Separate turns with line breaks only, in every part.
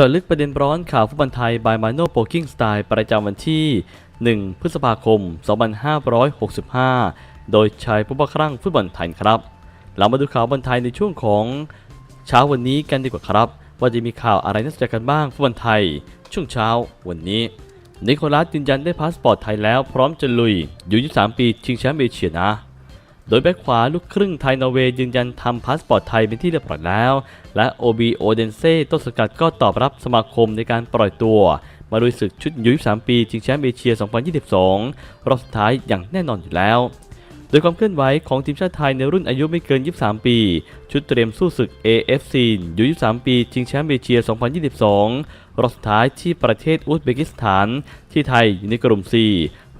จาะลึกประเด็นร้อนข่าวฟุตบอลไทย บายมาโนโปกิ้งสไตล์ประจำวันที่ 1 พฤษภาคม 2565 โดยชายผู้บังครั่งฟุตบอลไทยครับ เรามาดูข่าวบอลไทยในช่วงของเช้าวันนี้กันดีกว่าครับ ว่าจะมีข่าวอะไรน่าสนใจกันบ้างฟุตบอลไทย ช่วงเช้าวันนี้ นิโคลัสยืนยันได้พาสปอร์ตไทยแล้วพร้อมจะลุยอยู่ 23 ปีชิงแชมป์เอเชียนะ โดยแบ็คขวาลูกครึ่งไทยนอร์เวย์ยืนยันทำพาสปอร์ตไทยเป็นที่เรียบร้อยแล้ว และโอบีโอเดนเซ่ต้นสังกัดก็ตอบรับสมาคมในการปล่อยตัว มาลุยศึกชุดยู23ปีชิงแชมป์เอเชีย 2022 รอบสุดท้ายอย่างแน่นอนอยู่แล้วโดยความเคลื่อนไหวของทีมชาติไทยในรุ่นอายุไม่เกิน 23 ปี ชุดเตรียมสู้ศึก AFC ยู23 ปี ชิงแชมป์เอเชีย 2022 รอบสุดท้ายที่ประเทศอุซเบกิสถาน ที่ไทยอยู่ในกลุ่ม C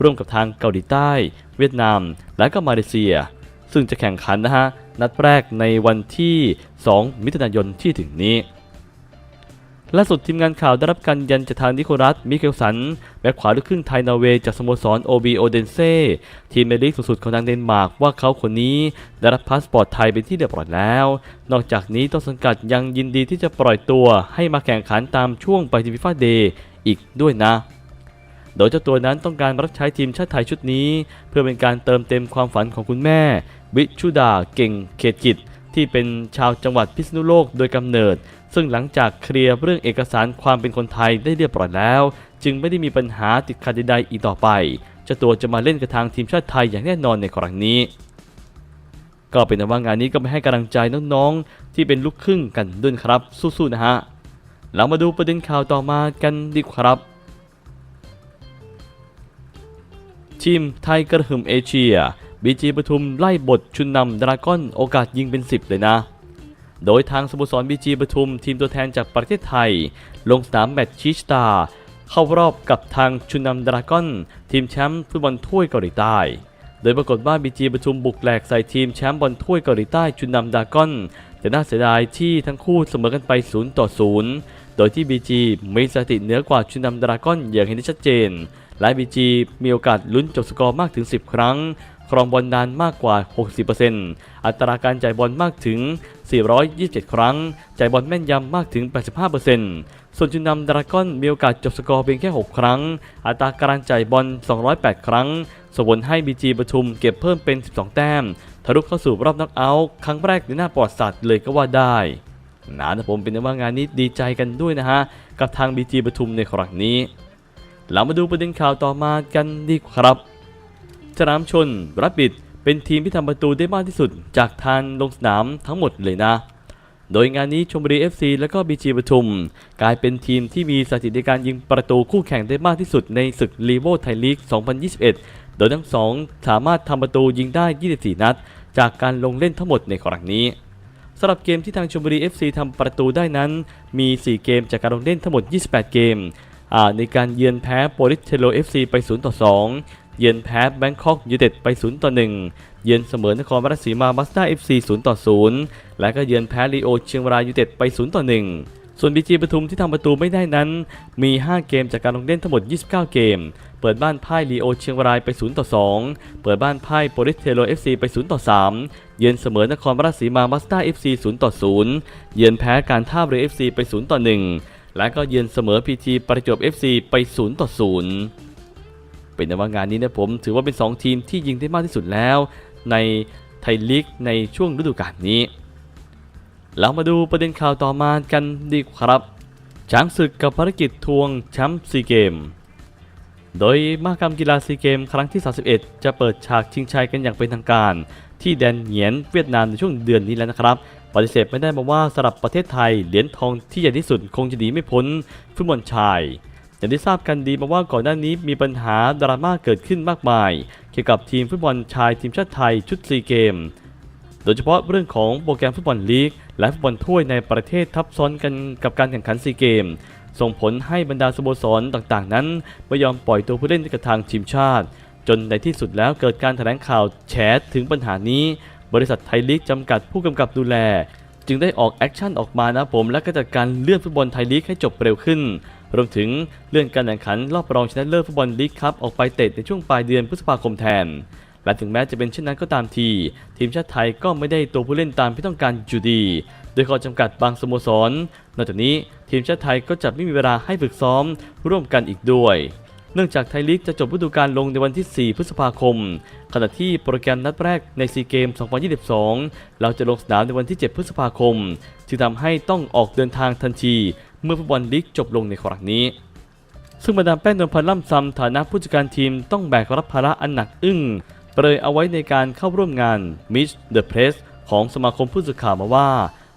ร่วมกับทางเกาหลีใต้ เวียดนาม และก็มาเลเซีย ซึ่งจะแข่งขันนะฮะนัดแรกในวันที่ 2 มิถุนายนที่ถึงนี้ล่าสุดทีมงานข่าวได้รับการยืนยันจากทางนิโคลัส มิเคลสัน แบ็คขวาลูกครึ่งไทยนอร์เวย์จากสโมสรโอบีโอเดนเซ่ทีมในลีกสูงสุดของทางเดนมาร์กว่าเขาคนนี้ ได้รับพาสปอร์ตไทยเป็นที่เรียบร้อยแล้ว นอกจากนี้ต้นสังกัดยังยินดีที่จะปล่อยตัวให้มาแข่งขันตามช่วงไปทีฟิฟาเดย์อีกด้วยนะ โดยเจ้าตัวนั้นต้องการรับใช้ทีมชาติไทยชุดนี้ เพื่อเป็นการเติมเต็มความฝันของคุณแม่ วิชุดาเก่งเขตกิจ ที่เป็นชาวจังหวัดพิษณุโลกโดยกำเนิด ซึ่งหลังจากเคลียร์เรื่องเอกสารความเป็นคนไทยได้เรียบร้อยแล้ว จึงไม่ได้มีปัญหาติดขัดใดๆอีกต่อไปเจ้าตัวจะมาเล่นกับทางทีมชาติไทยอย่างแน่นอนในครั้งนี้ ก็เป็นว่างานนี้ก็ไม่ให้กำลังใจน้องๆ ที่เป็นลูกครึ่งกันด้วยครับ สู้ๆนะฮะเรามาดูประเด็นข่าวต่อมากันดีครับทีมไทยกระหึ่มเอเชีย บีจีปทุมไล่บทชุนนำดราก้อนโอกาสยิงเป็น 10 เลยนะ โดยทางสโมสรบีจีปทุมทีมตัวแทนจากประเทศไทย ลงสนามแมตช์ชิชตา เข้ารอบกับทางชุนนำดราก้อน ทีมแชมป์ฟุตบอลถ้วยเกาหลีใต้ โดยปรากฏว่าบีจีปทุมบุกแหลกใส่ทีมแชมป์บอลถ้วยเกาหลีใต้ชุนนำดราก้อนแต่น่าเสียดายที่ทั้งคู่เสมอกันไป0ต่อ0โดยที่ BG มีสถิติเหนือกว่าชุนนำดราก้อนอย่างเห็นได้ชัดเจนและ BG มีโอกาสลุ้นจบสกอร์มากถึง 10 ครั้ง ครองบอลนานมากกว่า 60%อัตราการจ่ายบอลมากถึง 427 ครั้ง จ่ายบอลแม่นยำมากถึง 85%ส่วนจุนนำดราก้อนมีโอกาสจบสกอร์เพียงแค่ 6 ครั้ง อัตราการจ่ายบอล 208 ครั้งส่งผลให้ BG ปทุมเก็บเพิ่มเป็น 12 แต้ม ทะลุเข้าสู่รอบน็อกเอาท์ครั้งแรกในหน้าประวัติศาสตร์เลยก็ว่าได้นะนะผมเป็นว่างานนี้ดีใจกันด้วยนะฮะ กับทาง BG ปทุมในครั้งนี้ เรามาดูประเด็นข่าวต่อมากันดีครับ สนามชนรับบิด เป็นทีมที่ทำประตูได้มากที่สุด จากทางลงสนามทั้งหมดเลยนะ โดยงานนี้ชมบุรี FC และก็ BG ปทุม กลายเป็นทีมที่มีสถิติในการยิงประตูคู่แข่งได้มากที่สุดในศึกลีโวไทยลีก 2021 โดยทั้งสองสามารถทำประตูยิงได้ 24 นัด จากการลงเล่นทั้งหมดในครั้งนี้สำหรับเกมที่ทางชมบุรี FC ทำประตูได้นั้น มี 4 เกมจากการลงเล่นทั้งหมด 28 เกมในการเยือนแพ้โปลิสเทโล FC ไป 0 ต่อ 2 เยือนแพ้แบงคอกยูเต็ดไป 0 ต่อ 1 เยือนเสมอนครราชสีมาบัสด้า FC 0ต่อ 0 และก็เยือนแพ้ลีโอเชียงรายยูเต็ดไป 0 ต่อ 1 ส่วนบีจีปทุมที่ทำประตูไม่ได้นั้น มี 5 เกมจากการลงเล่นทั้งหมด 29 เกม เปิดบ้านพ่ายลีโอเชียงรายไป 0 ต่อ 2 เปิดบ้านพ่ายโปลิสเทโล FC ไป 0 ต่อ 3 เยือนเสมอนครราชสีมาบัสด้า FC 0ต่อ 0 เยือนแพ้การท่าเรือ FC ไป 0 ต่อ 1 และก็เยือนเสมอพีทีประจวบ FC ไป 0 ต่อ 0 เป็นว่างานนี้นะผมถือว่าเป็น 2 ทีมที่ยิงได้มากที่สุดแล้ว ในไทยลีกในช่วงฤดูกาลนี้ เรามาดูประเด็นข่าวต่อมากันดีครับช้างศึกกับภารกิจทวงแชมป์ซีเกม โดยมหกรรมกีฬาซีเกมครั้งที่ 31 จะเปิดฉากชิงชัยกันอย่างเป็นทางการ ที่แดนเหงียนเวียดนามในช่วงเดือนนี้แล้วนะครับ ปฏิเสธไม่ได้มาว่าสำหรับประเทศไทยเหรียญทองที่ใหญ่ที่สุดคงจะหนีไม่พ้นฟุตบอลชาย อย่างที่ทราบกันดีมาว่าก่อนหน้านี้มีปัญหาดราม่าเกิดขึ้นมากมาย เกี่ยวกับทีมฟุตบอลชายทีมชาติไทยชุดซีเกม โดยเฉพาะเรื่องของโปรแกรมฟุตบอลลีก และฟุตบอลถ้วยในประเทศทับซ้อนกันกับการแข่งขันซีเกม ส่งผลให้บรรดาสโมสรต่างๆ นั้นไม่ยอมปล่อยตัวผู้เล่นให้กับทางทีมชาติ จนในที่สุดแล้วเกิดการแถลงข่าวแฉถึงปัญหานี้ บริษัทไทยลีกจำกัดผู้กำกับดูแล จึงได้ออกแอคชั่นออกมานะผมและก็จัดการเลื่อนฟุตบอลไทยลีกให้จบเร็วขึ้น รวมถึงเลื่อนการแข่งขันรอบรองชนะเลิศฟุตบอลลีกครับออกไปเตะในช่วงปลายเดือนพฤษภาคมแทน และถึงแม้จะเป็นเช่นนั้นก็ตามที ทีมชาติไทยก็ไม่ได้ตัวผู้เล่นตามที่ต้องการอยู่ดี โดยข้อจำกัดบางสโมสร นอกจากนี้ทีมชาติไทยก็จะไม่มีเวลาให้ฝึกซ้อมร่วมกันอีกด้วยเนื่องจากไทยลีกจะจบฤดูกาลลงในวันที่ 4 พฤษภาคม ขณะที่โปรแกรมนัดแรกในซีเกม 2022 เราจะลงสนามในวันที่ 7 พฤษภาคม จึงทำให้ต้องออกเดินทางทันที เมื่อฟุตบอลลีกจบลงในครั้งนี้ ซึ่งบรรดาแป้งนวลพันธ์ล่ำซำฐานะผู้จัดการทีมต้องแบกรับภาระอันหนักอึ้งเปรยเอาไว้ในการเข้าร่วมงาน Mitch the Press ของสมาคมผู้สื่อข่าวมาว่า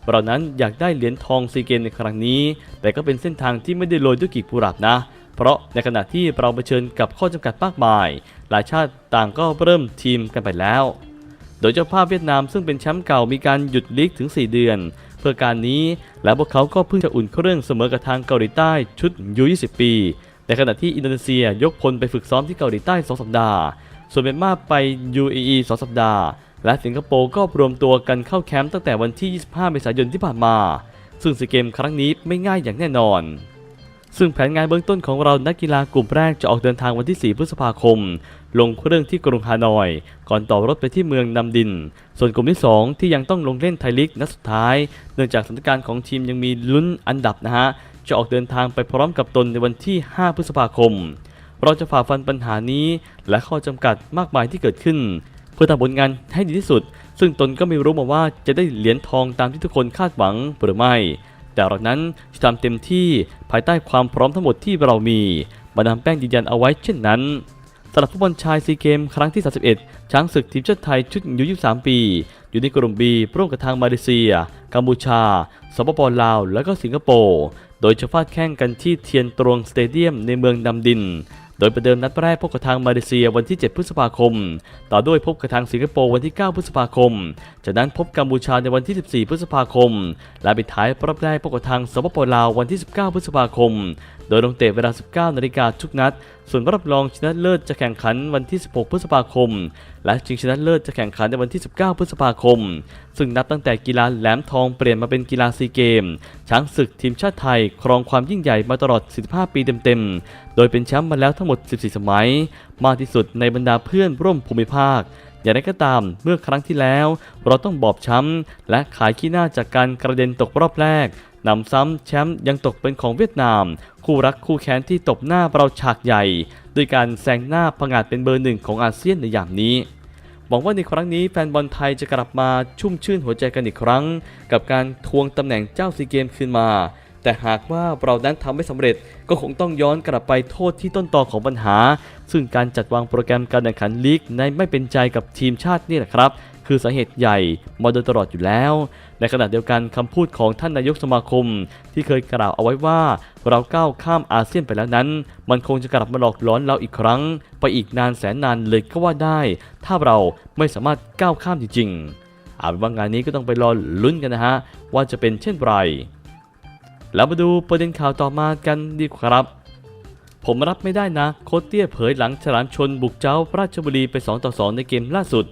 เรานั้นอยากได้เหรียญทองซีเกมในครั้งนี้ แต่ก็เป็นเส้นทางที่ไม่ได้โรยด้วยกีบกุหลาบนะ เพราะในขณะที่เราเผชิญกับข้อจำกัดมากมาย หลายชาติต่างก็เริ่มทีมกันไปแล้ว โดยเจ้าภาพเวียดนามซึ่งเป็นแชมป์เก่ามีการหยุดลีกถึง 4 เดือน เพื่อการนี้ และพวกเขาก็เพิ่งจะอุ่นเครื่องเสมอกับทางเกาหลีใต้ชุดยู20 ปี ในขณะที่อินโดนีเซียยกพลไปฝึกซ้อมที่เกาหลีใต้ 2 สัปดาห์ ส่วนเมียนมาไป UAE 2 สัปดาห์ และสิงคโปร์ก็รวมตัวกันเข้าแคมป์ตั้งแต่วันที่ 25 เมษายนที่ผ่านมา ซึ่งสีเกมครั้งนี้ไม่ง่ายอย่างแน่นอน ซึ่งแผนงานเบื้องต้นของเรานักกีฬากลุ่มแรกจะออกเดินทางวันที่ 4 พฤษภาคม ลงเครื่องที่กรุงฮานอย ก่อนต่อรถไปที่เมืองนำดิน ส่วนกลุ่มที่ 2 ที่ยังต้องลงเล่นไทยลีกนัดสุดท้าย เนื่องจากสถานการณ์ของทีมยังมีลุ้นอันดับนะฮะ จะออกเดินทางไปพร้อมกับตนในวันที่ 5 พฤษภาคม เราจะฝ่าฟันปัญหานี้ และข้อจำกัดมากมายที่เกิดขึ้น เพื่อทำผลงานให้ดีที่สุด ซึ่งตนก็ไม่รู้มาว่าจะได้เหรียญทองตามที่ทุกคนคาดหวังหรือไม่ แต่เรานั้นจะทำเต็มที่ภายใต้ความพร้อมทั้งหมดที่เรามีมาดามแป้งยืนยันเอาไว้เช่นนั้นสำหรับฟุตบอลชายซีเกมครั้งที่ 31 ช้างศึกทีมชาติไทยชุดอายุ23 ปี อยู่ในกลุ่ม B ร่วมกับทางมาเลเซีย กัมพูชา สปปลาว และก็สิงคโปร์ โดยจะฟาดแข่งกันที่เทียนตรวงสเตเดียมในเมืองดำดิน โดยประเดิมนัดแรกพบกับทางมาเลเซียวันที่ 7 พฤษภาคม ต่อด้วยพบกับทางสิงคโปร์วันที่ 9 พฤษภาคม จากนั้นพบกัมพูชาในวันที่ 14 พฤษภาคม และปิดท้ายรอบแรกพบกับทางสปปลาววันที่ 19 พฤษภาคม โดยลงเตะเวลา 19 นาฬิกาทุกนัด ส่วนรอบรองชนะเลิศจะแข่งขันวันที่ 16 พฤษภาคม และชิงชนะเลิศจะแข่งขันในวันที่ 19 พฤษภาคม ซึ่งนับตั้งแต่กีฬาแหลมทองเปลี่ยนมาเป็นกีฬาซีเกม ช้างศึกทีมชาติไทย ครองความยิ่งใหญ่มาตลอด 45 ปีเต็มๆ โดยเป็นแชมป์มาแล้วทั้งหมด 14 สมัย มากที่สุดในบรรดาเพื่อนร่วมภูมิภาคอย่างไรก็ตามเมื่อครั้งที่แล้ว เราต้องบอบช้ำ และขายขี้หน้าจากการกระเด็นตกรอบแรก นำซ้ำแชมป์ยังตกเป็นของเวียดนาม คู่รักคู่แค้นที่ตบหน้าเราฉากใหญ่ ด้วยการแซงหน้าผงาดเป็นเบอร์หนึ่งของอาเซียนในยามนี้หวังว่าในครั้งนี้แฟนบอลไทยจะกลับมาชุ่มชื่นหัวใจกันอีกครั้ง กับการทวงตำแหน่งเจ้าซีเกมคืนมา แต่หากว่าเรานั้นทำไม่สำเร็จก็คงต้องย้อนกลับไปโทษที่ต้นตอของปัญหา ซึ่งการจัดวางโปรแกรมการแข่งขันลีกในไม่เป็นใจกับทีมชาตินี่แหละครับ คือสาเหตุใหญ่มาโดยตลอดอยู่แล้ว ในขณะเดียวกันคำพูดของท่านนายกสมาคม ที่เคยกล่าวเอาไว้ว่า เราก้าวข้ามอาเซียนไปแล้วนั้น มันคงจะกลับมาหลอกหลอนเราอีกครั้ง ไปอีกนานแสนนานเลยก็ว่าได้ ถ้าเราไม่สามารถก้าวข้ามจริงๆเอาเป็นว่างานนี้ก็ต้องไปรอลุ้นกันนะฮะว่าจะเป็นเช่นไรแล้วมาดูประเด็นข่าวต่อมากันดีกว่าครับผมรับไม่ได้นะ โคชเตี้ยเผยหลังฉลามชนบุกเจ้าราชบุรีไป 2 ต่อ 2 ในเกมล่าสุด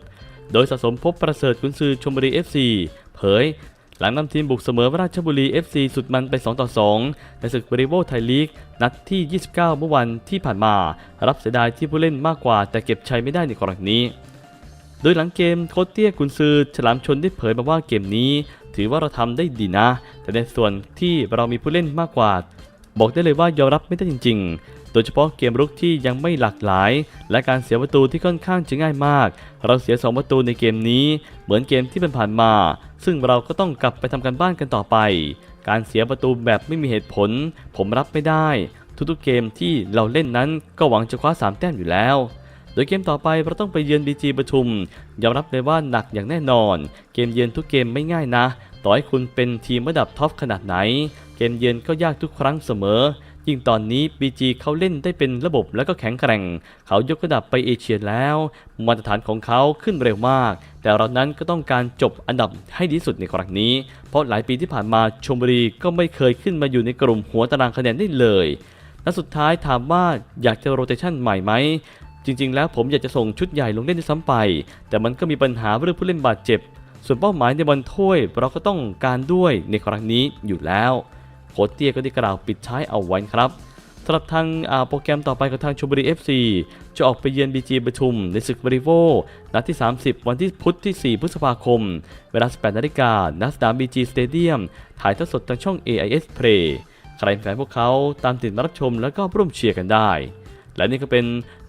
โดยสะสมพบประเสริฐกุนซือชมบุรี FC เผย หลังนำทีมบุกเสมอราชบุรี FC สุดมันไป 2 ต่อ 2 ในศึกบริโวไทยลีก นัดที่ 29 เมื่อวันที่ผ่านมา รับเสียดายที่ผู้เล่นมากกว่า แต่เก็บชัยไม่ได้ในกรณีนี้ โดยหลังเกมโคชเตี้ยกุนซือฉลามชนได้เผยมาว่าเกมนี้ ถือว่าเราทำได้ดีนะ แต่ในส่วนที่เรามีผู้เล่นมากกว่า บอกได้เลยว่ายอมรับไม่ได้จริง ๆ โดยเฉพาะเกมรุกที่ยังไม่หลากหลาย และการเสียประตูที่ค่อนข้างจะง่ายมาก เราเสีย 2 ประตูในเกมนี้ เหมือนเกมที่ผ่านมา ซึ่งเราก็ต้องกลับไปทำการบ้านกันต่อไป การเสียประตูแบบไม่มีเหตุผล ผมรับไม่ได้ ทุกๆเกมที่เราเล่นนั้นก็หวังจะคว้า 3 แต้มอยู่แล้วโดยเกมต่อไปเราต้องไปเยือนบีจีปทุมยอมรับเลยว่าหนักอย่างแน่นอน เกมเยือนทุกเกมไม่ง่ายนะ ต่อให้คุณเป็นทีมระดับท็อปขนาดไหน เกมเยือนก็ยากทุกครั้งเสมอ ยิ่งตอนนี้ BG เขาเล่นได้เป็นระบบและก็แข็งแกร่ง เขายกระดับไปเอเชียแล้ว มาตรฐานของเขาขึ้นเร็วมาก แต่เรานั้นก็ต้องการจบอันดับให้ดีสุดในครั้งนี้ เพราะหลายปีที่ผ่านมาชมบุรีก็ไม่เคยขึ้นมาอยู่ในกลุ่มหัวตารางคะแนนได้เลยและสุดท้ายถามว่าอยากจะโรเตชันใหม่ไหมจริง ๆ แล้วผมอยากจะส่งชุดใหญ่ลงเล่นด้วยซ้ำไป แต่มันก็มีปัญหาเรื่องผู้เล่นบาดเจ็บ ส่วนเป้าหมายในบอลถ้วยเราก็ต้องการด้วยในครั้งนี้อยู่แล้ว โคเตี้ยก็ได้กล่าวปิดท้ายเอาไว้ครับสำหรับทางโปรแกรมต่อไปของทางชลบุรี FC จะออกไปเยือน BG ปทุม ในศึกบริโวนัดที่ 30 วันที่พุธที่ 4 พฤษภาคม เวลา 18นาฬิกาณสนาม BG Stadium ถ่ายทอดสดทางช่อง AIS Play ใครเป็นแฟนพวกเขาตามติดมารับชมแล้วก็ร่วมเชียร์กันได้ และนี่ก็เป็น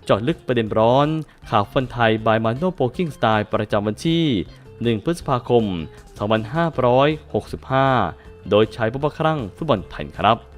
จาะลึกประเด็นร้อน ข่าวฟันไทยบายมาโนโปกิ้งสไตล์ประจำวันที่ 1 พฤษภาคม 2565 โดยใช้ผู้บัครั่งฟุตบอลไทยครับ